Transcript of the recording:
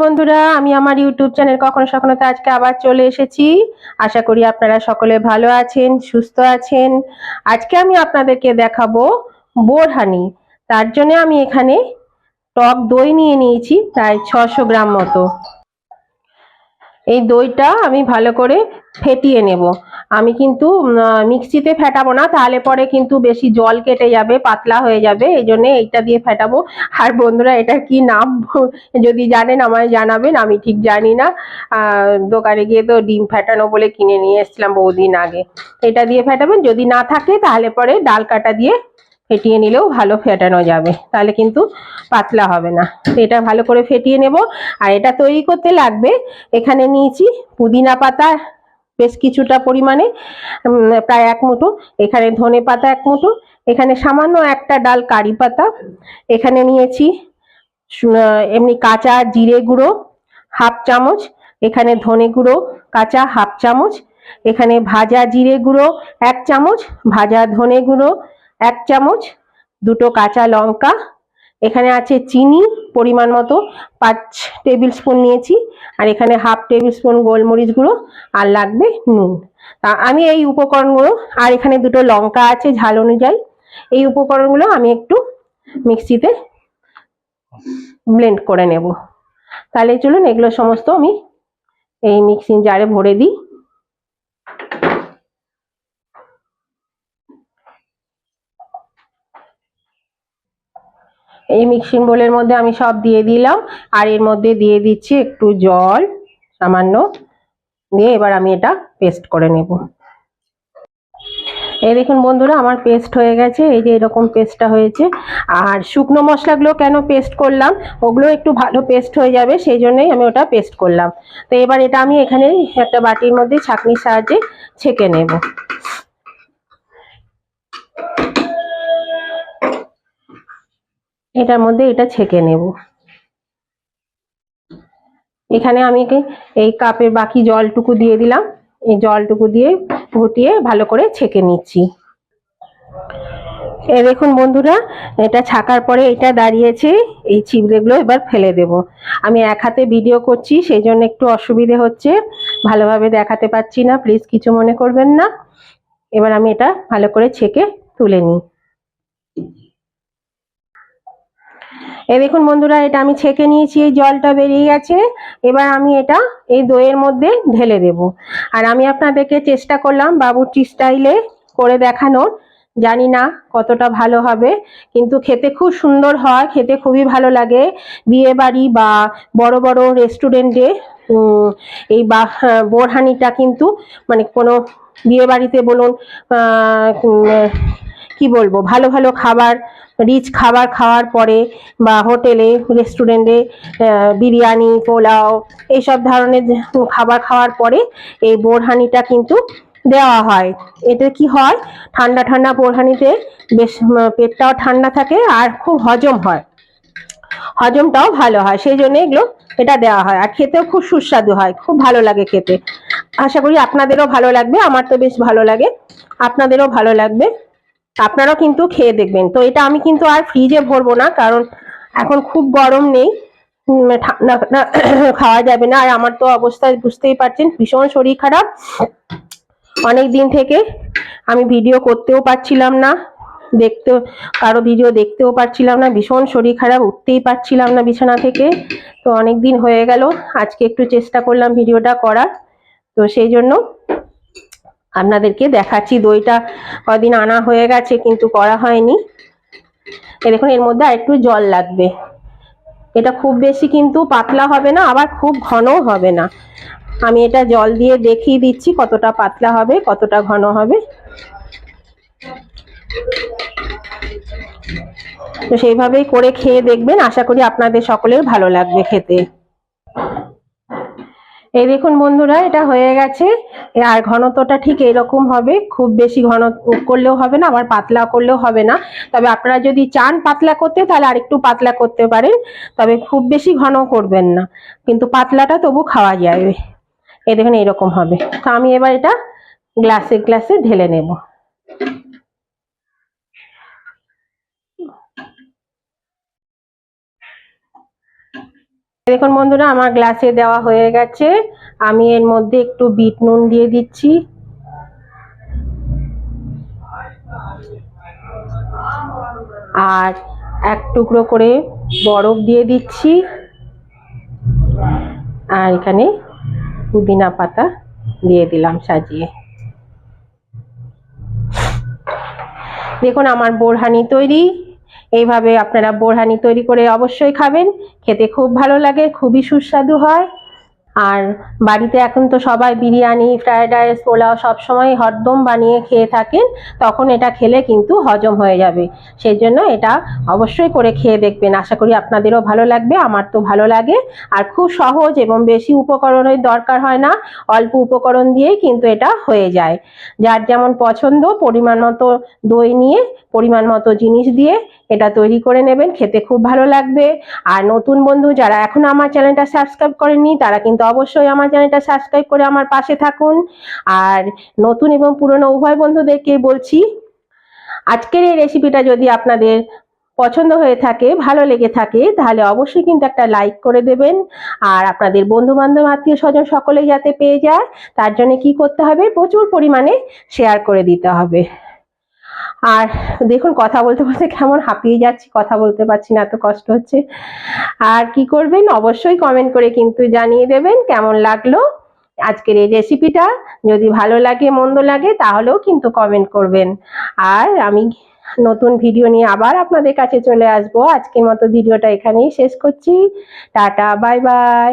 বন্ধুরা, আমি আমার ইউটিউব চ্যানেল কখনো সখনো তো আজকে আবার চলে এসেছি। আশা করি আপনারা সকলে ভালো আছেন, সুস্থ আছেন। আজকে আমি আপনাদেরকে দেখাবো বোরহানি। তার জন্য আমি এখানে টক দই নিয়ে নিয়েছি, প্রায় ছশো গ্রাম মতো। এই দইটা আমি ভালো করে ফেটিয়ে নেব। আমি কিন্তু মিক্সিতে ফেটাবো না, তাহলে পরে কিন্তু বেশি জল কেটে যাবে, পাতলা হয়ে যাবে, এই জন্যে এইটা দিয়ে ফেটাবো। আর বন্ধুরা, এটার কি নাম? যদি জানেন, আমায় জানাবেন, আমি ঠিক জানি না। দোকানে গিয়ে তো ডিম ফেটানো বলে কিনে নিয়ে এসেছিলাম বহুদিন আগে। এটা দিয়ে ফেটাবেন, যদি না থাকে, তাহলে পরে ডাল কাটা দিয়ে ফেটিয়ে নিলেও ভালো ফেটানো যাবে। তাহলে কিন্তু পাতলা হবে না। এটা ভালো করে ফেটিয়ে নেব। আর এটা তৈরি করতে লাগবে, এখানে নিয়েছি পুদিনা পাতা বেশ কিছুটা পরিমাণে প্রায় এক মুঠো। এখানে ধনে পাতা এক মুঠো। এখানে সামান্য একটা ডাল কারি পাতা। এখানে নিয়েছি এমনি কাঁচা জিরে গুঁড়ো, হাফ চামচ। এখানে ধনে গুঁড়ো, কাঁচা হাফ চামচ। এখানে ভাজা জিরে গুঁড়ো, এক চামচ। ভাজা ধনে গুঁড়ো, এক চামচ। দুটো কাঁচা লঙ্কা এখানে আছে চিনি, পরিমাণ মতো, পাঁচ টেবিল স্পুন নিয়েছি, আর এখানে হাফ টেবিল স্পুন গোলমরিচ গুঁড়ো, আর লাগবে নুন। তা আমি এই উপকরণগুলো, আর এখানে দুটো লঙ্কা আছে ঝাল অনুযায়ী, এই উপকরণগুলো আমি একটু মিক্সিতে ব্লেন্ড করে নেব। তাহলে চলুন এগুলো সমস্ত আমি এই মিক্সিং জারে ভরে দিই। এই মিক্সিং বোলের মধ্যে আমি সব দিয়ে দিলাম। আর এর মধ্যে দিয়ে দিচ্ছি একটু জল, সামান্য। দিয়ে এবার আমি এটা পেস্ট করে নেব। এই দেখুন বন্ধুরা, আমার পেস্ট হয়ে গেছে। এই যে এরকম পেস্টটা হয়েছে। আর শুকনো মশলাগুলো কেন পেস্ট করলাম? ওগুলো একটু ভালো পেস্ট হয়ে যাবে, সেই জন্যই আমি ওটা পেস্ট করলাম। তো এবার এটা আমি এখানে একটা বাটির মধ্যে ছাঁকনির সাহায্যে ছেঁকে নেব। এটার মধ্যে এটা ছেঁকে নেব। এখানে আমি এই কাপের বাকি জলটুকু দিয়ে দিলাম। এই জলটুকু দিয়ে ফুটিয়ে ভালো করে ছেঁকে নিচ্ছি। এই দেখুন বন্ধুরা, এটা ছাকার পরে এটা দাঁড়িয়েছে, এই ছিবড়েগুলো এবার ফেলে দেব। আমি এক হাতে ভিডিও করছি সেই জন্য একটু অসুবিধে হচ্ছে, ভালোভাবে দেখাতে পাচ্ছি না, প্লিজ কিছু মনে করবেন না। এবার আমি এটা ভালো করে ছেঁকে তুলে নিই। এই দেখুন বন্ধুরা এটা আমি ছেঁকে নিয়েছি এই জলটা বেরিয়ে গেছে। এবার আমি এটা এই দইয়ের মধ্যে ঢেলে দেব। আর আমি আপনাদেরকে চেষ্টা করলাম বাবুর্চি স্টাইলে করে দেখানোর। জানি না কতটা ভালো হবে কিন্তু খেতে খুব সুন্দর হয় খেতে খুবই ভালো লাগে। বিয়ে বাড়ি বা বড় বড় রেস্টুরেন্টে এই বা হ্যাঁ, বোরহানিটা কিন্তু মানে কোনো বিয়ে বাড়িতে বলুন কি বলব? ভালো ভালো খাবার রিচ খাবার খাওয়ার পরে বা হোটেলে রেস্টুরেন্টে বিরিয়ানি, পোলাও, এইসব ধরনের খাবার খাওয়ার পরে এই বোরহানিটা কিন্তু দেওয়া হয়। এতে কি হয়? ঠান্ডা ঠান্ডা বোরহানিতে বেশ পেটটাও ঠান্ডা থাকে আর খুব হজম হয়। হজমটাও ভালো হয়, সেই জন্য এগুলো এটা দেওয়া হয়। আর খেতেও খুব সুস্বাদু হয়, খুব ভালো লাগে খেতে। আশা করি আপনাদেরও ভালো লাগবে, আমার তো বেশ ভালো লাগে। আপনাদেরও ভালো লাগবে। আপনারাও কিন্তু খেয়ে দেখবেন। তো এটা আমি কিন্তু আর ফ্রিজে ভরবো না, কারণ এখন খুব গরম নেই। ঠান্ডা খাওয়া যাবে না। আর আমার তো অবস্থা বুঝতেই পারছেন, ভীষণ শরীর খারাপ। অনেক দিন থেকে আমি ভিডিও করতেও পারছিলাম না, দেখতেও, কারও ভিডিও দেখতেও পারছিলাম না, ভীষণ শরীর খারাপ, উঠতেই পারছিলাম না বিছানা থেকে। তো অনেক দিন হয়ে গেল, আজকে একটু চেষ্টা করলাম ভিডিওটা করার। তো সেই জন্য আপনাদেরকে দেখাচ্ছি, দইটা কদিন আনা হয়ে গেছে কিন্তু করা হয়নি। দেখুন, এর মধ্যে আরেকটু জল লাগবে। এটা খুব বেশি কিন্তু পাতলা হবে না, আবার খুব ঘনও হবে না। আমি এটা জল দিয়ে দেখিয়ে দিচ্ছি কতটা পাতলা হবে, কতটা ঘন হবে। তো সেইভাবেই করে খেয়ে দেখবেন, আশা করি আপনাদের সকলের ভালো লাগবে খেতে। এই দেখুন বন্ধুরা, এটা হয়ে গেছে। আর ঘনত্বটা ঠিক এরকম হবে। খুব বেশি ঘন করলেও হবে না, আবার পাতলা করলেও হবে না। তবে আপনারা যদি চান পাতলা করতে, তাহলে আরেকটু পাতলা করতে পারেন। তবে খুব বেশি ঘন করবেন না। কিন্তু পাতলাটা তবু খাওয়া যাবে। এই দেখুন, এরকম হবে। তো আমি এবার এটা গ্লাসে গ্লাসে ঢেলে নেব। দেখুন বন্ধুরা, আমার গ্লাসে দেওয়া হয়ে গেছে। আমি এর মধ্যে একটু বিট নুন দিয়ে দিচ্ছি। আর এক টুকরো করে বরফ দিয়ে দিচ্ছি। আর এখানে পুদিনা পাতা দিয়ে দিলাম সাজিয়ে। দেখুন, আমার বোরহানি তৈরি। এইভাবে আপনারা বোরহানি তৈরি করে অবশ্যই খাবেন। খেতে খুব ভালো লাগে খুবই সুস্বাদু হয়। আর বাড়িতে এখন তো সবাই বিরিয়ানি ফ্রায়েড রাইস পোলাও সবসময় হরদম বানিয়ে খেয়ে থাকেন, তখন এটা খেলে কিন্তু হজম হয়ে যাবে। সেই জন্য এটা অবশ্যই করে খেয়ে দেখবেন। আশা করি আপনাদেরও ভালো লাগবে, আমার তো ভালো লাগে। আর খুব সহজ এবং বেশি উপকরণের দরকার হয় না, অল্প উপকরণ দিয়েই কিন্তু এটা হয়ে যায়। যার যেমন পছন্দ, পরিমাণ মতো দই নিয়ে, পরিমাণ মতো জিনিস দিয়ে এটা তৈরি করে নেবেন, খেতে খুব ভালো লাগবে। আর নতুন বন্ধু যারা এখনও আমার চ্যানেলটা সাবস্ক্রাইব করেননি, তারা কিন্তু অবশ্যই আমার চ্যানেলটা সাবস্ক্রাইব করে আমার পাশে থাকুন। আর নতুন এবং পুরনো উভয় বন্ধুদেরকে বলছি, আজকের এই রেসিপিটা যদি আপনাদের পছন্দ হয়ে থাকে, ভালো লেগে থাকে, তাহলে অবশ্যই কিন্তু একটা লাইক করে দেবেন। আর আপনাদের বন্ধু বান্ধব আত্মীয় স্বজন সকলেই যাতে পেয়ে যায়, তার জন্য কি করতে হবে? প্রচুর পরিমাণে শেয়ার করে দিতে হবে। আর দেখুন, কথা বলতে বলতে কেমন হাঁপিয়ে যাচ্ছি, কথা বলতে পারছি না, এত কষ্ট হচ্ছে। আর কি করবেন? অবশ্যই কমেন্ট করে কিন্তু জানিয়ে দেবেন কেমন লাগল আজকের এই রেসিপিটা যদি ভালো লাগে, মন্দ লাগে, তাহলেও কিন্তু কমেন্ট করবেন। আর আমি নতুন ভিডিও নিয়ে আবার আপনাদের কাছে চলে আসব। আজকের মতো ভিডিওটা এখানেই শেষ করছি। Tata bye bye